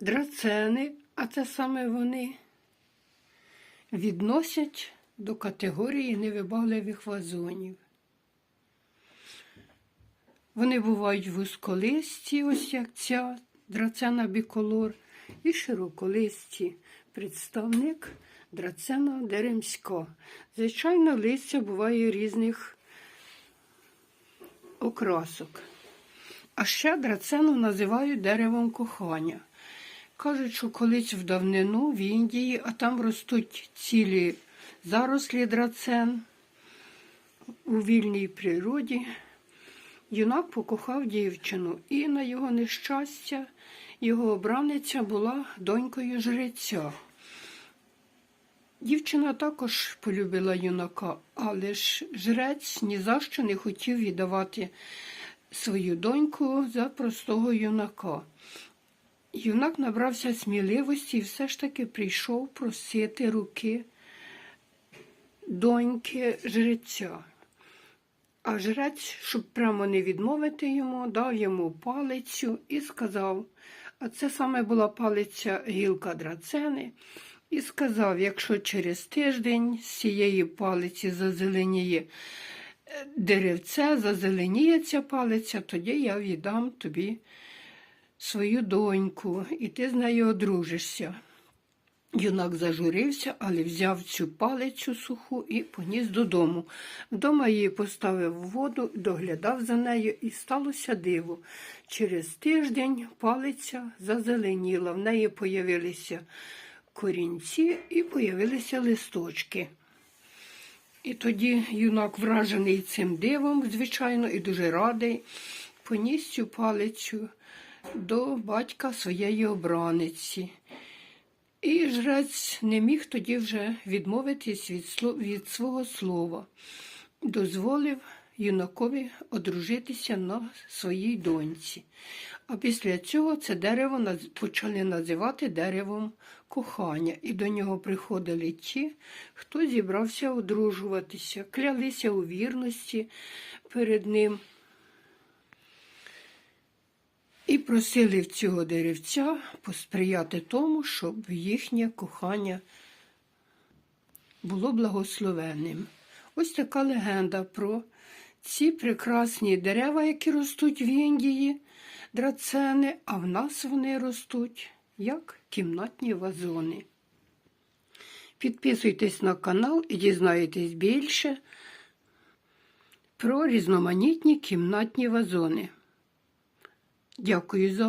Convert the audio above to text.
драцени, а це саме вони, відносять до категорії невибагливих вазонів. Вони бувають вузьколисті, ось як ця драцена біколор, і широколисті. Представник драцена деремська. Звичайно, листя буває різних окрасок. А ще драцену називають деревом кохання. Кажуть, що колись в давнину в Індії, а там ростуть цілі зарослі драцен у вільній природі. Юнак покохав дівчину, і на його нещастя його обраниця була донькою жреця. Дівчина також полюбила юнака, але ж жрець ні за що не хотів віддавати свою доньку за простого юнака. Юнак набрався сміливості і все ж таки прийшов просити руки доньки жреця. А жрець, щоб прямо не відмовити йому, дав йому палицю і сказав, а це саме була палиця гілка драцени, і сказав, якщо через тиждень з цієї палиці зазеленіє е, деревце, зазеленіє ця палиця, тоді я віддам тобі свою доньку, і ти з нею одружишся. Юнак зажурився, але взяв цю палицю суху і поніс додому. Вдома її поставив у воду, доглядав за нею, і сталося диво. Через тиждень палиця зазеленіла, в неї появилися корінці і появилися листочки. І тоді юнак, вражений цим дивом, звичайно, і дуже радий, поніс цю палицю до батька своєї обраниці. І жрець не міг тоді вже відмовитись від, сло- від свого слова, дозволив юнакові одружитися на своїй доньці. А після цього це дерево почали називати деревом кохання, і до нього приходили ті, хто зібрався одружуватися, клялися у вірності перед ним. І просили в цього деревця посприяти тому, щоб їхнє кохання було благословенним. Ось така легенда про ці прекрасні дерева, які ростуть в Індії, драцени, а в нас вони ростуть як кімнатні вазони. Підписуйтесь на канал і дізнаєтесь більше про різноманітні кімнатні вазони. Дякую за